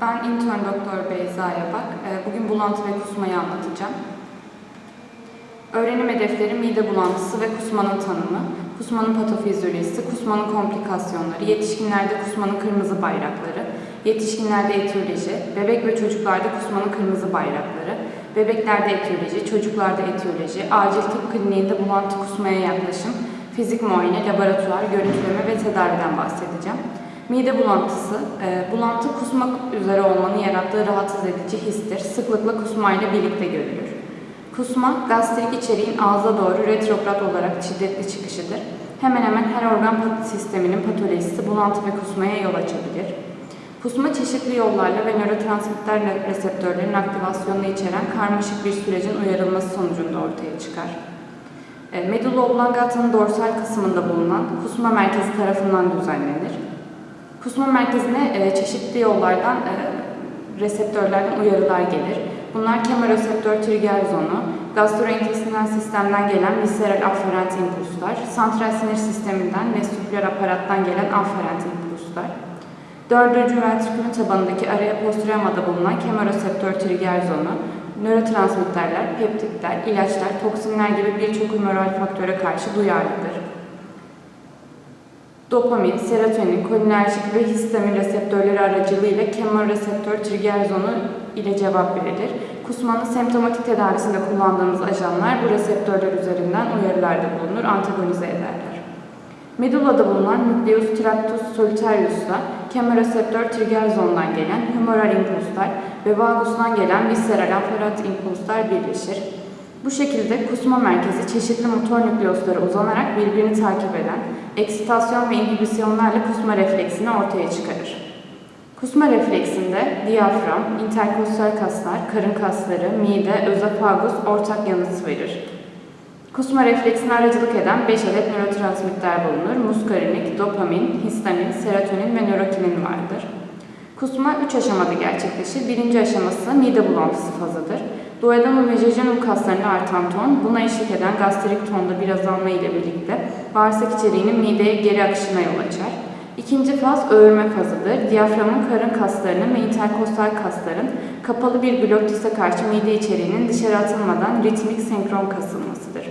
Ben intern doktor Beyza Yabak. Ee, Bugün bulantı ve kusmayı anlatacağım. Öğrenim hedefleri mide bulantısı ve kusmanın tanımı, kusmanın patofizyolojisi, kusmanın komplikasyonları, yetişkinlerde kusmanın kırmızı bayrakları, yetişkinlerde etiyoloji, bebek ve çocuklarda kusmanın kırmızı bayrakları, bebeklerde etiyoloji, çocuklarda etiyoloji, acil tıp kliniğinde bulantı kusmaya yaklaşım, fizik muayene, laboratuvar, görüntüleme ve tedaviden bahsedeceğim. Mide bulantısı, e, bulantı kusmak üzere olmanın yarattığı rahatsız edici histir. Sıklıkla kusmayla birlikte görülür. Kusma, gastrik içeriğin ağza doğru retrograd olarak şiddetli çıkışıdır. Hemen hemen her organ sisteminin patolojisi bulantı ve kusmaya yol açabilir. Kusma çeşitli yollarla ve nörotransmitter reseptörlerin aktivasyonunu içeren karmaşık bir sürecin uyarılması sonucunda ortaya çıkar. E, Medulla oblongata'nın dorsal kısmında bulunan kusma merkezi tarafından düzenlenir. Kusma merkezine e, çeşitli yollardan e, reseptörlerden uyarılar gelir. Bunlar kemoreseptör trigger zonu, gastrointestinal sistemden gelen visceral afferent impulslar, santral sinir sisteminden ve süfler aparattan gelen afferent impulslar. Dördüncü ventrikülün tabanındaki araya postremada bulunan kemoreseptör trigger zonu, nörotransmitterler, peptitler, ilaçlar, toksinler gibi birçok humoral faktöre karşı duyarlıdır. Dopamin, serotonin, kolinerjik ve histamin reseptörleri aracılığıyla kemoreseptör trigger zonu ile cevap verilir. Kusmanın semptomatik tedavisinde kullandığımız ajanlar bu reseptörler üzerinden uyarılarda bulunur, antagonize ederler. Medullada bulunan nucleus tractus solitarius'la kemoreseptör trigger zondan gelen humoral impulslar ve vagustan gelen visceral afferent impulslar birleşir. Bu şekilde kusma merkezi çeşitli motor nükleuslara uzanarak birbirini takip eden eksitasyon ve inhibisyonlarla kusma refleksini ortaya çıkarır. Kusma refleksinde diyafram, interkostal kaslar, karın kasları, mide, özofagus ortak yanıt verir. Kusma refleksine aracılık eden 5 adet nörotransmitter bulunur. Muskarinik, dopamin, histamin, serotonin ve nörokinin vardır. Kusma 3 aşamada gerçekleşir. Birinci aşaması mide bulantısı fazıdır. Duodenum ve jejunum kaslarında artan ton, buna eşlik eden gastrik tonda bir azalma ile birlikte bağırsak içeriğinin mideye geri akışına yol açar. İkinci faz öğürme fazıdır. Diyaframın karın kaslarının ve interkostal kasların kapalı bir glottise karşı mide içeriğinin dışarı atılmadan ritmik senkron kasılmasıdır.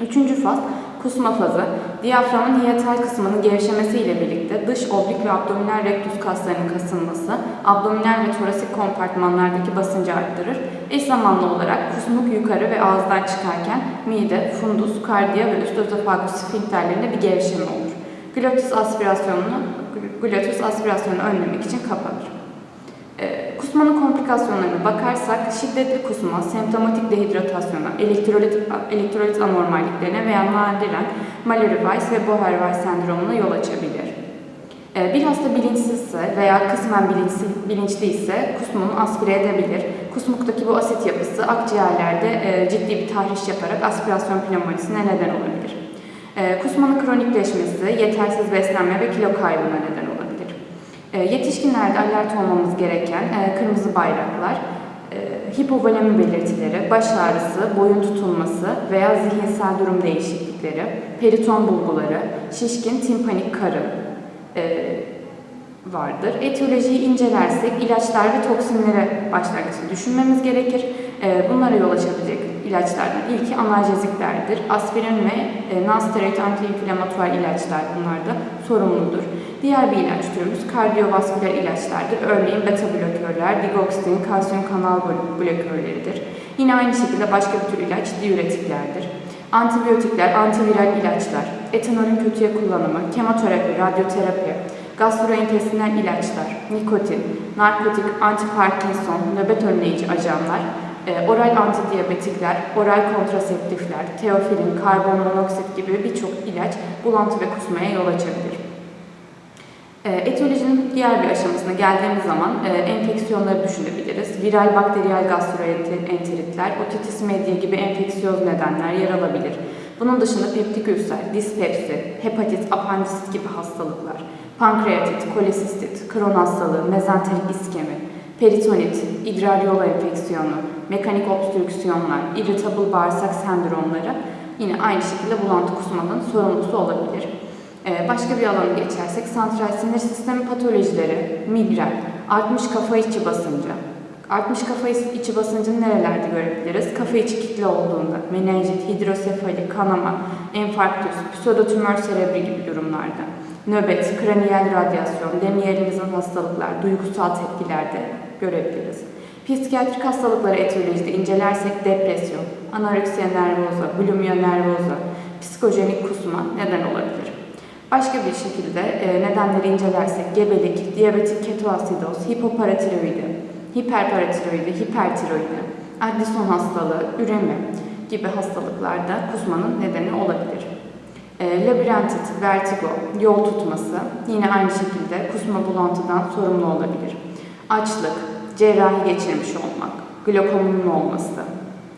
Üçüncü faz kusma fazı. Diyaframın hiyatal kısmının gevşemesi ile birlikte dış oblik ve abdominal rektus kaslarının kasılması, abdominal ve torasik kompartmanlardaki basıncı arttırır. Eş zamanlı olarak kusmuk yukarı ve ağızdan çıkarken mide, fundus, kardiya ve üst özofagus sfinkterlerinde bir gevşeme olur. Glotis aspirasyonunu, glotis aspirasyonunu önlemek için kapanır. Kusmanın komplikasyonlarına bakarsak şiddetli kusma, semptomatik dehidratasyona, elektrolit, elektrolit anormalliklerine veya nadiren Mallory-Weiss ve Boher-Weiss sendromuna yol açabilir. E, bir hasta bilinçsizse veya kısmen bilinçli, bilinçli ise kusmunu aspire edebilir. Kusmuktaki bu asit yapısı akciğerlerde e, ciddi bir tahriş yaparak aspirasyon pneumonisine neden olabilir. E, kusmanın kronikleşmesi, yetersiz beslenme ve kilo kaybına neden olabilir. E, yetişkinlerde alert olmamız gereken e, kırmızı bayraklar, e, hipovolemi belirtileri, baş ağrısı, boyun tutulması veya zihinsel durum değişiklikleri, periton bulguları, şişkin timpanik karın e, vardır. Etiyolojiyi incelersek ilaçlar ve toksinlere başlangıçta düşünmemiz gerekir. Bunlara yol açabilecek ilaçlardan ilki analjeziklerdir. Aspirin ve non-steroid antiinflamatuar ilaçlar bunlarda sorumludur. Diğer bir ilaç türümüz kardiyovasküler ilaçlardır. Örneğin beta blokörler, digoxin, kalsiyum kanal blokörleridir. Yine aynı şekilde başka bir tür ilaç diüretiklerdir. Antibiyotikler, antiviral ilaçlar, etanolün kötüye kullanımı, kemoterapi, radyoterapi, gastrointestinal ilaçlar, nikotin, narkotik, antiparkinson, nöbet önleyici ajanlar, e, oral antidiyabetikler, oral kontraseptifler, teofilin, karbon monoksit gibi birçok ilaç bulantı ve kusmaya yol açabilir. E, etiyolojinin diğer bir aşamasına geldiğimiz zaman e, enfeksiyonları düşünebiliriz. Viral bakteriyel gastroenteritler, otitis media gibi enfeksiyöz nedenler yer alabilir. Bunun dışında peptik ülser, dispepsi, hepatit, apandisit gibi hastalıklar, pankreatit, kolesistit, kron hastalığı, mezenterik iskemi, peritonit, idrar yolu enfeksiyonu, mekanik obstrüksiyonlar, irritable bağırsak sendromları yine aynı şekilde bulantı kusmanın sorumlusu olabilir. Ee, başka bir alana geçersek santral sinir sistemi patolojileri, migren, Artmış kafa içi basıncı. Artmış kafa içi basıncını nerelerde görebiliriz? Kafa içi kitle olduğunda, menenjit, hidrosefali, kanama, enfarktüs, pseudotümör serebri gibi durumlarda. Nöbet, kraniyel radyasyon, demiyelimizin hastalıklar, duygusal tepkilerde görebiliriz. Psikiyatrik hastalıkları etiyolojide incelersek depresyon, anoreksiya nervoza, bulimia nervoza, psikojenik kusma neden olabilir. Başka bir şekilde e, nedenleri incelersek gebelik, diyabetik ketoasidoz, hipoparatiroidi, hiperparatiroidi, hipertiroidi, Addison hastalığı, üremi gibi hastalıklarda kusmanın nedeni olabilir. E, labirentit, vertigo, yol tutması yine aynı şekilde kusma bulantıdan sorumlu olabilir. Açlık, cerrahi geçirmiş olmak, glokomunun olması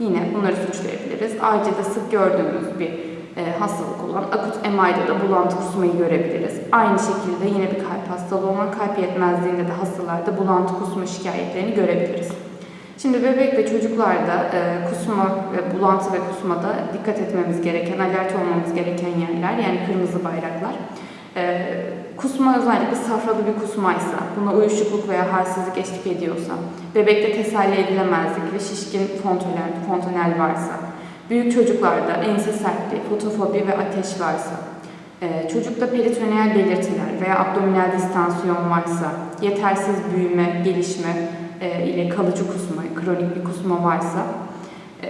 yine bunları suçlayabiliriz. Ayrıca sık gördüğümüz bir hastalık olan akut MI'de de bulantı kusmayı görebiliriz. Aynı şekilde yine bir kalp hastalığı olan kalp yetmezliğinde de hastalarda bulantı kusma şikayetlerini görebiliriz. Şimdi bebek ve çocuklarda e, kusma ve bulantı ve kusmada dikkat etmemiz gereken, alert olmamız gereken yerler yani kırmızı bayraklar. E, kusma özellikle safralı bir kusmaysa, buna uyuşukluk veya halsizlik eşlik ediyorsa, bebekte teselli edilemezlik ve şişkin fontanel, fontanel varsa, büyük çocuklarda ense sertliği, fotofobi ve ateş varsa, e, çocukta peritoneal belirtiler veya abdominal distansiyon varsa, yetersiz büyüme, gelişme e, ile kalıcı kusma, kronik bir kusma varsa, e,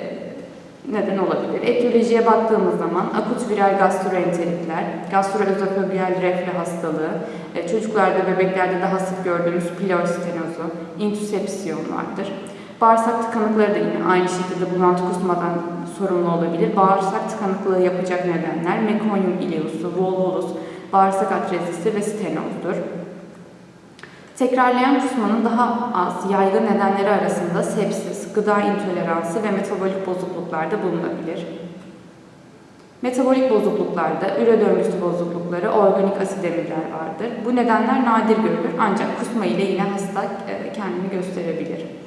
neden olabilir. Etiyolojiye baktığımız zaman akut viral gastroenteritler, gastroözofobiyal reflü hastalığı, çocuklarda, bebeklerde daha sık gördüğümüz piloristenozu, intüsepsiyon vardır. Bağırsak tıkanıkları da yine aynı şekilde bulantı kusmadan sorumlu olabilir. Bağırsak tıkanıklığı yapacak nedenler mekonyum ileusu, volvolus, bağırsak atrezisi ve stenozdur. Tekrarlayan kusmanın daha az yaygın nedenleri arasında sepsis, gıda intoleransı ve metabolik bozukluklar da bulunabilir. Metabolik bozukluklarda üre döngüsü bozuklukları, organik asidemirler vardır. Bu nedenler nadir görülür ancak kusma ile yine hasta e, kendini gösterebilir.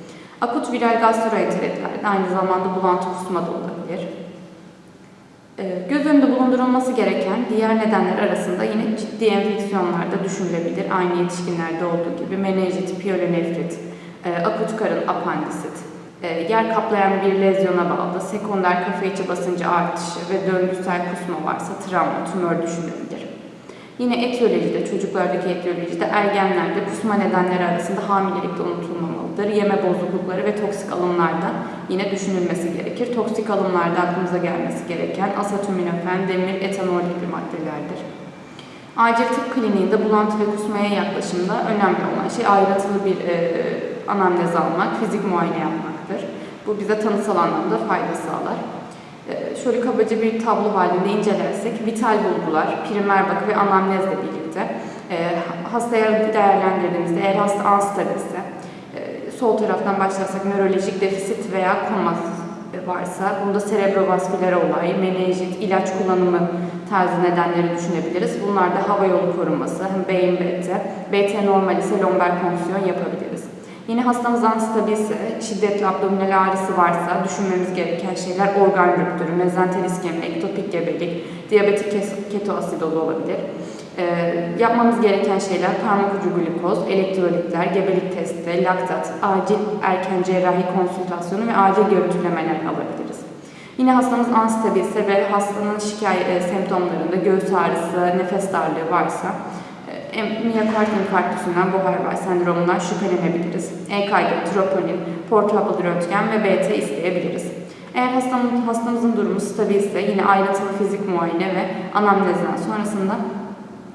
Akut viral gastroenteritlerde aynı zamanda bulantı kusma da olabilir. Ee, göz önünde bulundurulması gereken diğer nedenler arasında yine ciddi enfeksiyonlarda düşünülebilir. Aynı yetişkinlerde olduğu gibi menenjit, piyelonefrit, e, akut karın apandisit, e, yer kaplayan bir lezyona bağlı sekonder kafa içi basıncı artışı ve döngüsel kusma varsa travma, tümör düşünülebilir. Yine etiyolojide, çocuklardaki etiyolojide ergenlerde kusma nedenleri arasında hamilelikte unutulmamalıdır. Yeme bozuklukları ve toksik alımlarda yine düşünülmesi gerekir. Toksik alımlarda aklımıza gelmesi gereken asetaminofen, demir, etanol gibi maddelerdir. Acil tıp kliniğinde bulantı ve kusmaya yaklaşımda önemli olan şey ayrıntılı bir e, anamnez almak, fizik muayene yapmaktır. Bu bize tanısal anlamda fayda sağlar. Ee, şöyle kabaca bir tablo halinde incelersek vital bulgular, primer bakı ve anamnezle birlikte e, hastaya değerlendirdiğimizde eğer hasta anstabilse e, sol taraftan başlarsak nörolojik defisit veya koma varsa bunda serebrovasküler olay, menenjit, ilaç kullanımı tarzı nedenleri düşünebiliriz. Bunlarda hava yolu korunması, beyin BT, BT normal ise lomber fonksiyon yapabiliriz. Yine hastamız anstabilse, şiddetli abdominal ağrısı varsa düşünmemiz gereken şeyler organ rüptürü, mezenteris iskemi, ektopik gebelik, diyabetik ketoasidoz olabilir. Ee, yapmamız gereken şeyler parmak ucu glikoz, elektrolitler, gebelik testi, laktat, acil erken cerrahi konsültasyonu ve acil görüntülemeler alabiliriz. Yine hastamız anstabilse ve hastanın şikayet e, semptomlarında göğüs ağrısı, nefes darlığı varsa miyokard infarktüsünden Bohar sendromundan şüphelenebiliriz. EKG, troponin, portable röntgen ve BT isteyebiliriz. Eğer hastamın, hastamızın durumu stabilse yine ayrıntılı fizik muayene ve anamnezden sonrasında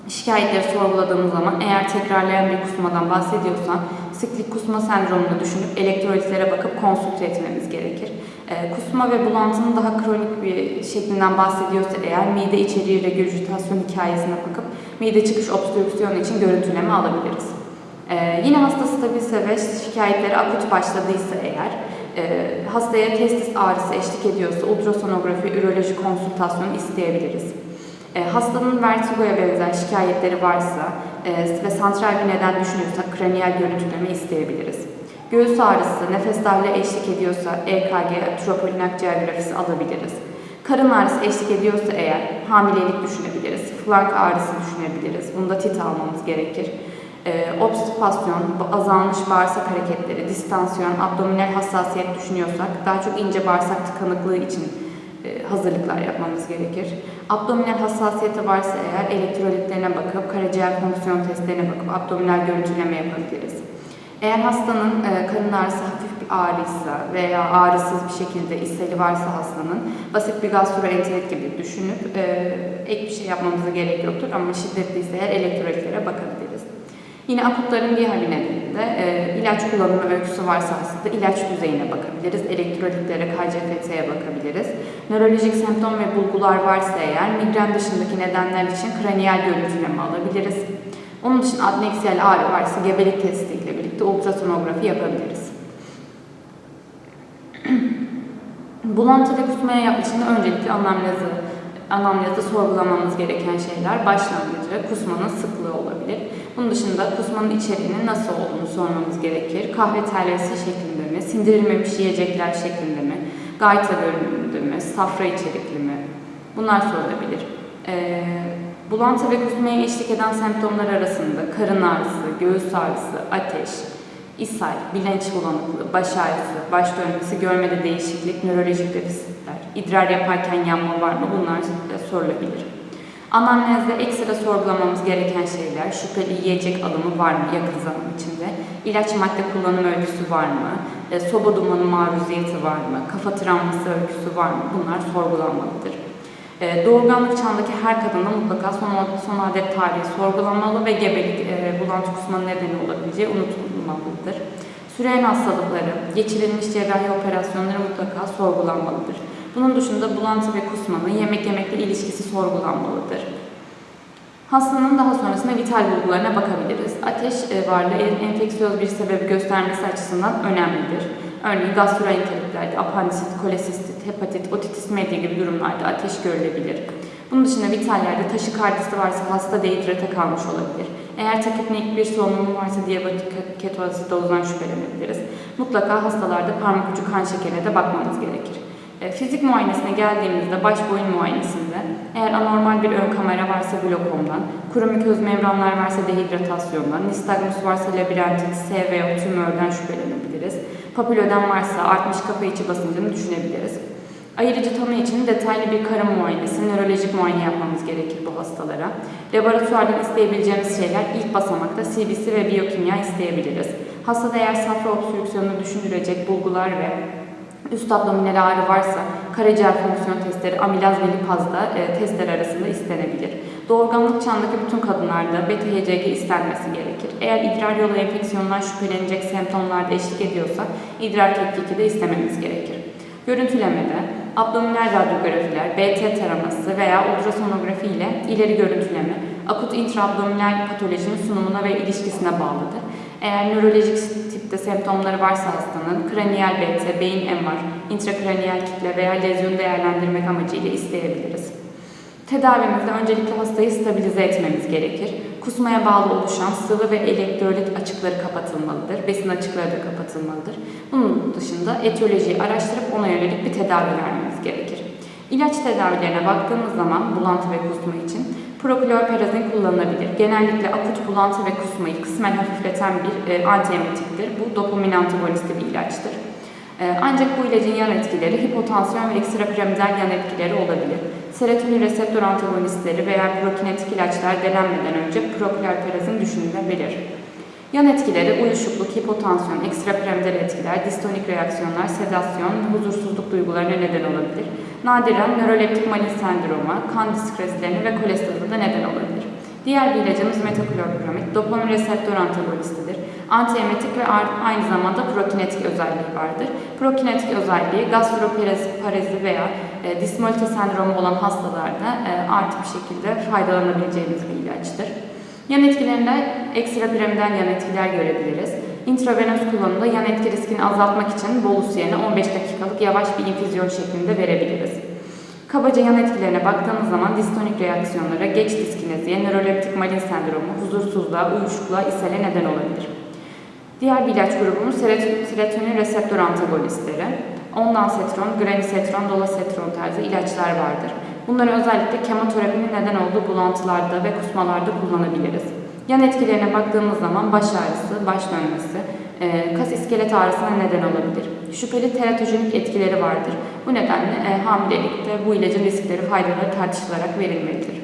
şikayetleri sorguladığımız zaman eğer tekrarlayan bir kusmadan bahsediyorsa siklik kusma sendromunu düşünüp elektrolitlere bakıp konsült etmemiz gerekir. E, kusma ve bulantının daha kronik bir şeklinden bahsediyorsa eğer mide içeriği regürjitasyon hikayesine bakıp mide çıkış obstrüksiyonu için görüntüleme alabiliriz. E, yine hasta stabilse ve şikayetleri akut başladıysa eğer e, hastaya testis ağrısı eşlik ediyorsa ultrasonografi, üroloji konsültasyonu isteyebiliriz. E, hastanın vertigoya benzer şikayetleri varsa e, ve santral bir neden düşünüyorsak kraniyel görüntüleme isteyebiliriz. Göğüs ağrısı, nefes darlığı eşlik ediyorsa EKG, troponin akciğergrafisi alabiliriz. Karın ağrısı eşlik ediyorsa eğer hamilelik düşünebiliriz, flank ağrısı düşünebiliriz. Bunda tit almamız gerekir. Ee, obstipasyon, azalmış bağırsak hareketleri, distansiyon, abdominal hassasiyet düşünüyorsak daha çok ince bağırsak tıkanıklığı için e, hazırlıklar yapmamız gerekir. Abdominal hassasiyeti varsa eğer elektrolitlerine bakıp karaciğer fonksiyon testlerine bakıp abdominal görüntüleme yapabiliriz. Eğer hastanın e, karın ağrısı hafif ağrıysa veya ağrısız bir şekilde ishali varsa hastanın basit bir gastroenterit gibi düşünüp e, ek bir şey yapmamıza gerek yoktur ama şiddetliyse eğer elektrolitlere bakabiliriz. Yine akutların diğer bir nedeni de e, ilaç kullanımı öyküsü varsa hastada ilaç düzeyine bakabiliriz. Elektrolitlere, KCFT'ye bakabiliriz. Nörolojik semptom ve bulgular varsa eğer migren dışındaki nedenler için kraniyel görüntüleme alabiliriz. Onun için adneksiyel ağrı varsa gebelik testiyle birlikte ultrasonografi yapabiliriz. Bulantı ve yapmak için öncelikle anamnezi, anamnezde sorgulamamız gereken şeyler başlangıcı, kusmanın sıklığı olabilir. Bunun dışında kusmanın içeriğinin nasıl olduğunu sormamız gerekir. Kahve telvesi şeklinde mi, sindirilmemiş yiyecekler şeklinde mi, gayta görünümünde mi, safra içerikli mi? Bunlar sorulabilir. Ee, bulantı ve kusmaya eşlik eden semptomlar arasında karın ağrısı, göğüs ağrısı, ateş, ishal, bilinç bulanıklığı, baş ağrısı, baş dönmesi, görmede değişiklik, nörolojik defisitler, idrar yaparken yanma var mı? Bunlar sorulabilir. Anamnezde ekstra sorgulamamız gereken şeyler, şüpheli yiyecek alımı var mı yakın zaman içinde, ilaç madde kullanım öyküsü var mı, e, soba dumanı maruziyeti var mı, kafa travması öyküsü var mı? Bunlar sorgulanmalıdır. E, doğurganlık çağındaki her kadında mutlaka son, son adet tarihi sorgulanmalı ve gebelik e, bulantı kusmanın nedeni olabileceği unutulmamalıdır. Süreyen hastalıkları, geçirilmiş cerrahi operasyonları mutlaka sorgulanmalıdır. Bunun dışında bulantı ve kusmanın yemek yemekle ilişkisi sorgulanmalıdır. Hastanın daha sonrasında vital bulgularına bakabiliriz. Ateş e, varlığı enfeksiyöz bir sebebi göstermesi açısından önemlidir. Örneğin gastroenteritlerde apandisit, kolesistit, hepatit, otitis media gibi durumlarda ateş görülebilir. Bunun dışında vitallerde taşikardisi varsa hasta dehidrate kalmış olabilir. Eğer takipnik bir solunumu varsa diyabetik ketoazidozdan şüphelenebiliriz. Mutlaka hastalarda parmak ucu kan şekerine de bakmamız gerekir. E, fizik muayenesine geldiğimizde baş boyun muayenesinde eğer anormal bir ön kamera varsa glokomdan, kromiköz membranlar varsa dehidratasyondan, nistagmus varsa labirentit, SVO tümörden şüphelenebiliriz. Papilödem varsa artmış kafa içi basıncını düşünebiliriz. Ayırıcı tanı için detaylı bir karın muayenesi, nörolojik muayene yapmamız gerekir bu hastalara. Laboratuvardan isteyebileceğimiz şeyler ilk basamakta CBC ve biyokimya isteyebiliriz. Hastada eğer safra obstrüksiyonunu düşündürecek bulgular ve üst abdominal ağrı varsa karaciğer fonksiyon testleri amilaz ve lipazda e, testler arasında istenebilir. Doğurganlık çağındaki bütün kadınlarda beta HCG istenmesi gerekir. Eğer idrar yolu enfeksiyonundan şüphelenecek semptomlarda eşlik ediyorsa idrar tetkiki de istememiz gerekir. Görüntülemede abdominal radyografiler, BT taraması veya ultrasonografi ile ileri görüntüleme, akut intraabdominal patolojinin sunumuna ve ilişkisine bağlıdır. Eğer nörolojik tipte semptomları varsa hastanın kraniyel BT, beyin MR, intrakraniyel kitle veya lezyon değerlendirmek amacıyla isteyebiliriz. Tedavimizde öncelikle hastayı stabilize etmemiz gerekir. Kusmaya bağlı oluşan sıvı ve elektrolit açıkları kapatılmalıdır. Besin açıkları da kapatılmalıdır. Bunun dışında etiyolojiyi araştırıp ona yönelik bir tedavi vermemiz gerekir. İlaç tedavilerine baktığımız zaman bulantı ve kusma için proklorperazin kullanılabilir. Genellikle akut bulantı ve kusmayı kısmen hafifleten bir e, antiemetiktir. Bu dopamin antagonisti bir ilaçtır. E, ancak bu ilacın yan etkileri hipotansiyon ve ekstrapiramidal yan etkileri olabilir. Serotonin reseptör antagonistleri veya prokinetik ilaçlar denenmeden önce proklorperazin düşünülebilir. Yan etkileri uyuşukluk, hipotansiyon, ekstrapiramidal etkiler, distonik reaksiyonlar, sedasyon, huzursuzluk duygularına neden olabilir. Nadiren nöroleptik malin sendroma, kan diskresilerine ve kolesterolü de neden olabilir. Diğer bir ilacımız metaklorpiramid, dopamin reseptör antagonistidir. Antiemetik ve aynı zamanda prokinetik özelliği vardır. Prokinetik özelliği gastroparezi veya e, dismolite sendromu olan hastalarda e, artı bir şekilde faydalanabileceğimiz bir ilaçtır. Yan etkilerinde ekstra piramidal yan etkiler görebiliriz. Intravenöz kullanımda yan etki riskini azaltmak için bolus yerine 15 dakikalık yavaş bir infüzyon şeklinde verebiliriz. Kabaca yan etkilerine baktığımız zaman distonik reaksiyonlara, geç diskineziye, nöroleptik malin sendromu, huzursuzluğa, uyuşukluğa, ishale neden olabilir. Diğer bir ilaç grubumuz serotonin reseptör antagonistleri. Ondansetron, granisetron, dolasetron tarzı ilaçlar vardır. Bunları özellikle kemoterapinin neden olduğu bulantılarda ve kusmalarda kullanabiliriz. Yan etkilerine baktığımız zaman baş ağrısı, baş dönmesi, e, kas iskelet ağrısına neden olabilir. Şüpheli teratojenik etkileri vardır. Bu nedenle e, hamilelikte bu ilacın riskleri, faydaları tartışılarak verilmelidir.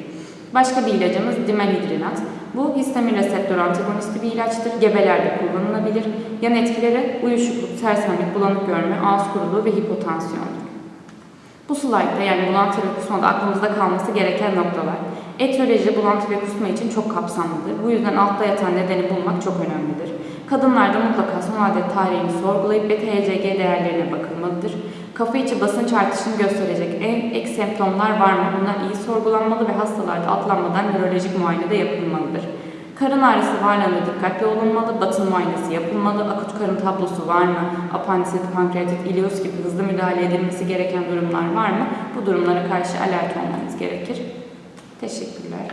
Başka bir ilacımız dimelhidrinat. Bu histamin reseptör antagonisti bir ilaçtır. Gebelerde kullanılabilir. Yan etkileri uyuşukluk, sersemlik, bulanık görme, ağız kuruluğu ve hipotansiyon. Bu slaytta yani bulantı ve kusmada aklımızda kalması gereken noktalar. Etroloji bulantı ve kusma için çok kapsamlıdır. Bu yüzden altta yatan nedeni bulmak çok önemlidir. Kadınlarda mutlaka son adet tarihini sorgulayıp beta HCG değerlerine bakılmalıdır. Kafa içi basınç artışını gösterecek en ek semptomlar var mı? Bunlar iyi sorgulanmalı ve hastalarda atlanmadan nörolojik muayene de yapılmalıdır. Karın ağrısı varlığında dikkatli olunmalı, batın muayenesi yapılmalı, akut karın tablosu var mı, apandisit, pankreatit, ileus gibi hızlı müdahale edilmesi gereken durumlar var mı? Bu durumlara karşı alert olmanız gerekir. Teşekkürler.